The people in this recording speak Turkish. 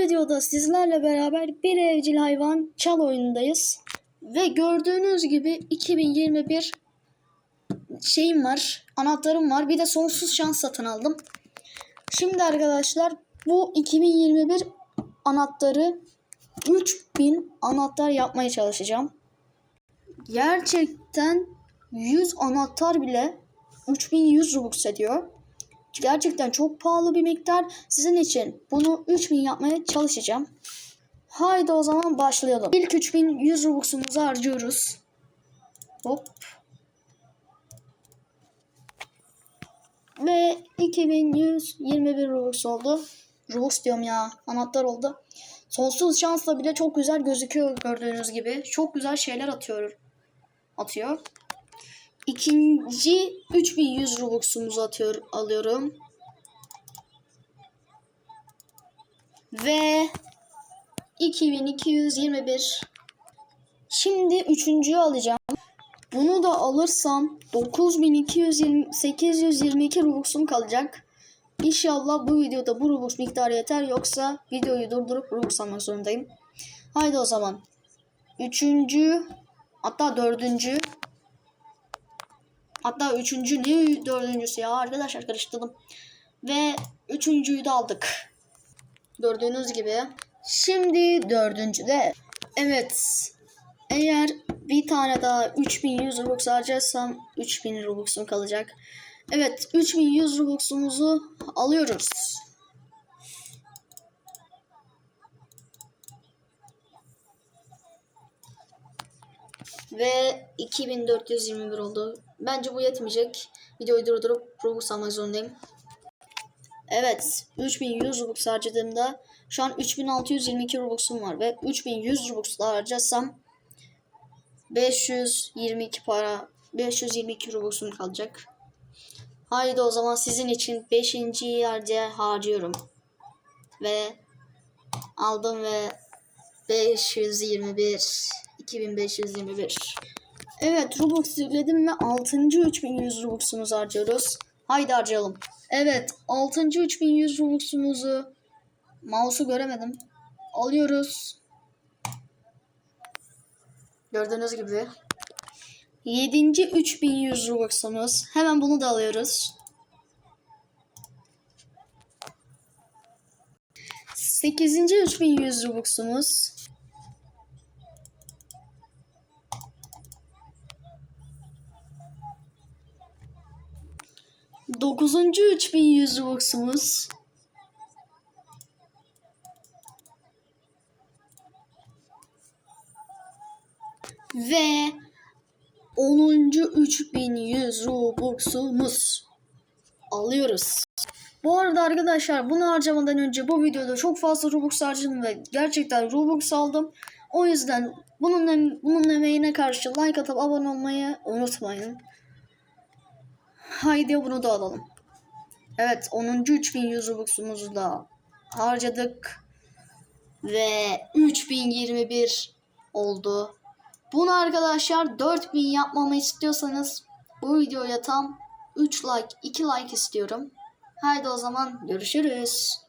videoda sizlerle beraber bir evcil hayvan çal oyunundayız. Ve gördüğünüz gibi 2021 şeyim var, anahtarım var. Bir de sonsuz şans satın aldım. Şimdi arkadaşlar bu 2021 anahtarı 3000 anahtar yapmaya çalışacağım. Gerçekten 100 anahtar bile 3100 Robux ediyor. Gerçekten çok pahalı bir miktar. Sizin için bunu 3000 yapmaya çalışacağım. Haydi o zaman başlayalım. İlk 3100 Robux'umuzu harcıyoruz. Hop. Ve 2121 Robux oldu. Robux diyorum ya. Anahtar oldu. Sonsuz şansla bile çok güzel gözüküyor gördüğünüz gibi. Çok güzel şeyler atıyor. Atıyor. İkinci 3100 Robux'umuzu atıyor, alıyorum. Ve 2221. Şimdi üçüncüyü alacağım. Bunu da alırsam 9220 822 Robux'um kalacak. İnşallah bu videoda bu Robux miktarı yeter yoksa videoyu durdurup Robux almak zorundayım. Haydi o zaman. Üçüncü hatta dördüncü Hatta üçüncü ne dördüncüsü ya arkadaşlar karıştırdım. Ve üçüncüyü de aldık. Gördüğünüz gibi. Şimdi dördüncü de. Evet. Eğer bir tane daha 3100 Robux harcarsam 3000 Robux'um kalacak. Evet 3100 Robux'umuzu alıyoruz. Ve 2421 oldu. Bence bu yetmeyecek. Videoyu durdurup Robux almak zorundayım. Evet. 3100 Robux harcadığımda şu an 3622 Robux'um var. Ve 3100 Robux'la harcasam 522 para 522 Robux'um kalacak. Haydi o zaman sizin için 5. yerde harcıyorum. Ve aldım ve 521 2521 Evet Robux yükledim ve 6. 3100 Robux'umuzu harcıyoruz. Haydi harcayalım. Evet 6. 3100 Robux'umuzu mouse'u göremedim. Alıyoruz. Gördüğünüz gibi. 7. 3100 Robux'umuz. Hemen bunu da alıyoruz. 8. 3100 Robux'umuz. Dokuzuncu 3100 Robux'umuz. Ve 10. 3100 Robux'umuz. Alıyoruz. Bu arada arkadaşlar bunu harcamadan önce bu videoda çok fazla Robux harcadım ve gerçekten Robux aldım. O yüzden bunun, bunun emeğine karşı like atıp abone olmayı unutmayın. Haydi bunu da alalım. Evet 10. 3100 Robux'umuzu da harcadık. Ve 3021 oldu. Bunu arkadaşlar 4000 yapmamı istiyorsanız bu videoya tam 3 like 2 like istiyorum. Haydi o zaman görüşürüz.